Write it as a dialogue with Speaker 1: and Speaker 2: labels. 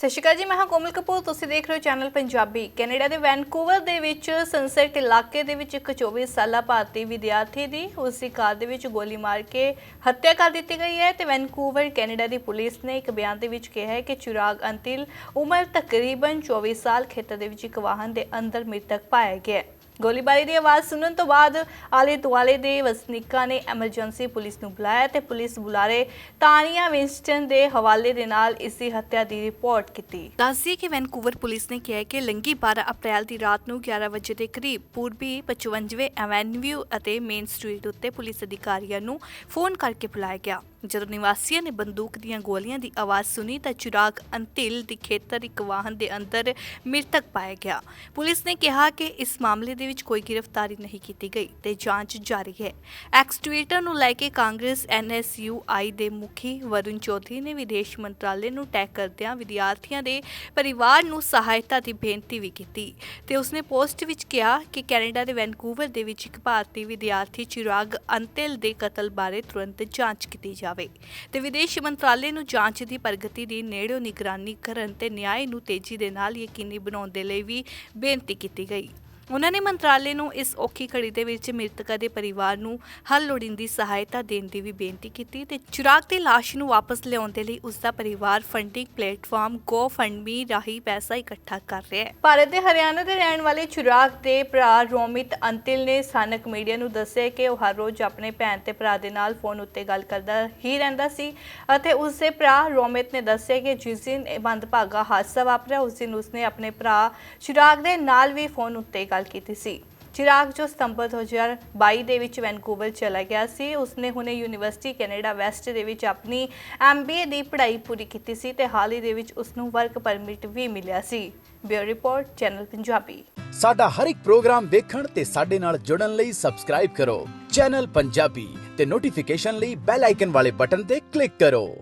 Speaker 1: ਸਤਿ ਸ਼੍ਰੀ ਅਕਾਲ ਜੀ, ਮੈਂ ਹਾਂ ਕੋਮਲ ਕਪੂਰ। ਤੁਸੀਂ ਦੇਖ ਰਹੇ ਹੋ ਚੈਨਲ ਪੰਜਾਬੀ। ਕੈਨੇਡਾ ਦੇ ਵੈਨਕੂਵਰ ਦੇ ਵਿੱਚ ਸਨਸੈਟ ਇਲਾਕੇ ਦੇ ਵਿੱਚ ਇੱਕ 24 ਸਾਲਾ ਭਾਰਤੀ ਵਿਦਿਆਰਥੀ ਦੀ ਉਸ ਦੀ ਕਾਰ ਦੇ ਵਿੱਚ ਗੋਲੀ ਮਾਰ ਕੇ ਹੱਤਿਆ ਕਰ ਦਿੱਤੀ ਗਈ ਹੈ ਤੇ ਵੈਨਕੂਵਰ, ਕੈਨੇਡਾ ਦੀ ਪੁਲਿਸ ਨੇ ਇੱਕ ਬਿਆਨ ਦੇ ਵਿੱਚ ਕਿਹਾ ਹੈ ਕਿ ਚਿਰਾਗ ਅੰਤਿਲ ਉਮਰ ਤਕਰੀਬਨ 24 ਸਾਲ ਖੇਤਰ ਦੇ ਵਿੱਚ ਇੱਕ ਵਾਹਨ ਦੇ ਅੰਦਰ ਮ੍ਰਿਤਕ ਪਾਇਆ ਗਿਆ ਹੈ। ਗੋਲੀਬਾਰੀ ਦੀ ਆਵਾਜ਼ ਸੁਣਨ ਤੋਂ ਬਾਅਦ ਆਲੇ ਦੁਆਲੇ ਦੇ ਵਸਨੀਕਾਂ ਨੇ ਐਮਰਜੈਂਸੀ ਪੁਲਿਸ ਨੂੰ ਬੁਲਾਇਆ ਤੇ ਪੁਲਿਸ ਬੁਲਾਰੇ ਤਾਨੀਆ ਵਿੰਸਟਨ ਦੇ ਹਵਾਲੇ ਦੇ ਨਾਲ ਇਸ ਹੱਤਿਆ ਦੀ ਰਿਪੋਰਟ ਕੀਤੀ। ਦੱਸਦੀ ਕਿ ਵੈਨਕੂਵਰ ਪੁਲਿਸ ਨੇ ਕਿਹਾ ਕਿ ਲੰਗੀ 12 ਅਪ੍ਰੈਲ ਦੀ ਰਾਤ ਨੂੰ 11 ਵਜੇ ਦੇ ਕਰੀਬ ਪੂਰਬੀ 55ਵੇਂ ਐਵੈਨਿਊ ਅਤੇ ਮੇਨ ਸਟਰੀਟ ਉੱਤੇ ਪੁਲਿਸ ਅਧਿਕਾਰੀਆਂ ਨੂੰ ਫੋਨ ਕਰਕੇ ਬੁਲਾਇਆ ਗਿਆ। ਜਦੋਂ ਨਿਵਾਸੀਆਂ ਨੇ ਬੰਦੂਕ ਦੀਆਂ ਗੋਲੀਆਂ ਦੀ ਆਵਾਜ਼ ਸੁਣੀ ਤਾਂ ਚਿਰਾਗ ਅੰਤਿਲ ਦੀ ਖੇਤਰ ਇੱਕ ਵਾਹਨ ਦੇ ਅੰਦਰ ਮ੍ਰਿਤਕ ਪਾਇਆ ਗਿਆ। ਪੁਲਿਸ ਨੇ ਕਿਹਾ ਕਿ ਇਸ ਮਾਮਲੇ ਦੇ ਵਿੱਚ ਕੋਈ ਗ੍ਰਿਫਤਾਰੀ ਨਹੀਂ ਕੀਤੀ ਗਈ ਤੇ ਜਾਂਚ ਜਾਰੀ ਹੈ। ਐਕਸ ਟਵਿੱਟਰ ਨੂੰ ਲੈ ਕੇ ਕਾਂਗਰਸ ਐਨਐਸਯੂਆਈ ਦੇ ਮੁਖੀ ਵਰੁਣ ਚੌਧਰੀ ਨੇ ਵਿਦੇਸ਼ ਮੰਤਰਾਲੇ ਨੂੰ ਟੈਗ ਕਰਦਿਆਂ ਵਿਦਿਆਰਥੀਆਂ ਦੇ ਪਰਿਵਾਰ ਨੂੰ ਸਹਾਇਤਾ ਦੀ ਬੇਨਤੀ ਵੀ ਕੀਤੀ ਤੇ ਉਸਨੇ ਪੋਸਟ ਵਿੱਚ ਕਿਹਾ ਕਿ ਕੈਨੇਡਾ ਦੇ ਵੈਨਕੂਵਰ ਦੇ ਵਿੱਚ ਇੱਕ ਭਾਰਤੀ ਵਿਦਿਆਰਥੀ ਚਿਰਾਗ ਅੰਤਿਲ ਦੇ ਕਤਲ ਬਾਰੇ ਤੁਰੰਤ ਜਾਂਚ ਕੀਤੀ ਜਾਵੇ ਤੇ ਵਿਦੇਸ਼ ਮੰਤਰਾਲੇ ਨੂੰ ਜਾਂਚ ਦੀ ਪ੍ਰਗਤੀ ਦੀ ਨੇੜਿਓਂ ਨਿਗਰਾਨੀ ਕਰਨ ਤੇ ਨਿਆਂ ਨੂੰ ਤੇਜ਼ੀ ਦੇ ਨਾਲ ਯਕੀਨੀ ਬਣਾਉਣ ਦੇ ਲਈ ਵੀ ਬੇਨਤੀ ਕੀਤੀ ਗਈ। ਉਹਨਾਂ ਨੇ ਮੰਤਰਾਲੇ ਨੂੰ ਇਸ ਔਖੀ ਘੜੀ ਦੇ ਵਿੱਚ ਮ੍ਰਿਤਕਾਂ ਦੇ ਪਰਿਵਾਰ ਨੂੰ ਹਰ ਲੋੜੀਂਦੀ ਸਹਾਇਤਾ ਦੇਣ ਦੀ ਵੀ ਬੇਨਤੀ ਕੀਤੀ ਤੇ ਚਿਰਾਗ ਦੀ ਲਾਸ਼ ਨੂੰ ਵਾਪਸ ਲਿਆਉਣ ਦੇ ਲਈ ਉਸ ਦਾ ਪਰਿਵਾਰ ਫੰਡਿੰਗ ਪਲੇਟਫਾਰਮ GoFundMe ਰਾਹੀਂ ਪੈਸਾ ਇਕੱਠਾ ਕਰ ਰਿਹਾ ਹੈ। ਭਾਰਤ ਦੇ ਹਰਿਆਣਾ ਦੇ ਰਹਿਣ ਵਾਲੇ ਚਿਰਾਗ ਦੇ ਭਰਾ ਰੋਮਿਤ ਅੰਤਿਲ ਨੇ ਸਥਾਨਕ ਮੀਡੀਆ ਨੂੰ ਦੱਸਿਆ ਕਿ ਉਹ ਹਰ ਰੋਜ਼ ਆਪਣੇ ਭੈਣ ਤੇ ਭਰਾ ਦੇ ਨਾਲ ਫੋਨ ਉੱਤੇ ਗੱਲ ਕਰਦਾ ਹੀ ਰਹਿੰਦਾ ਸੀ ਅਤੇ ਉਸ ਦੇ ਭਰਾ ਰੋਮਿਤ ਨੇ ਦੱਸਿਆ ਕਿ ਜਿਸ ਦਿਨ ਇਹ ਮੰਦਭਾਗਾ ਹਾਦਸਾ ਵਾਪਰਿਆ, ਉਸ ਦਿਨ ਉਸਨੇ ਆਪਣੇ ਭਰਾ ਚਿਰਾਗ ਦੇ ਨਾਲ ਵੀ ਫੋਨ ਉੱਤੇ ਗੱਲ ਕੀਤੀ ਸੀ। ਚਿਰਾਗ ਜੋ ਸਤੰਬਰ 2022 ਦੇ ਵਿੱਚ ਵੈਨਕੂਵਰ ਚਲਾ ਗਿਆ ਸੀ। ਉਸਨੇ ਹੁਣੇ ਯੂਨੀਵਰਸਿਟੀ ਕੈਨੇਡਾ ਵੈਸਟ ਦੇ ਵਿੱਚ ਆਪਣੀ ਐਮਬੀਏ ਦੀ ਪੜ੍ਹਾਈ ਪੂਰੀ ਕੀਤੀ ਸੀ ਤੇ ਹਾਲ ਹੀ ਦੇ ਵਿੱਚ ਉਸਨੂੰ ਵਰਕ ਪਰਮਿਟ ਵੀ ਮਿਲਿਆ ਸੀ। Bureau report, channel Punjabi.
Speaker 2: ਸਾਡਾ ਹਰ ਇੱਕ ਪ੍ਰੋਗਰਾਮ ਦੇਖਣ ਤੇ ਸਾਡੇ ਨਾਲ ਜੁੜਨ ਲਈ ਸਬਸਕ੍ਰਾਈਬ ਕਰੋ। ਚੈਨਲ ਪੰਜਾਬੀ ਤੇ ਨੋਟੀਫਿਕੇਸ਼ਨ ਲਈ ਬੈਲ ਆਈਕਨ ਵਾਲੇ ਬਟਨ ਤੇ ਕਲਿੱਕ ਕਰੋ।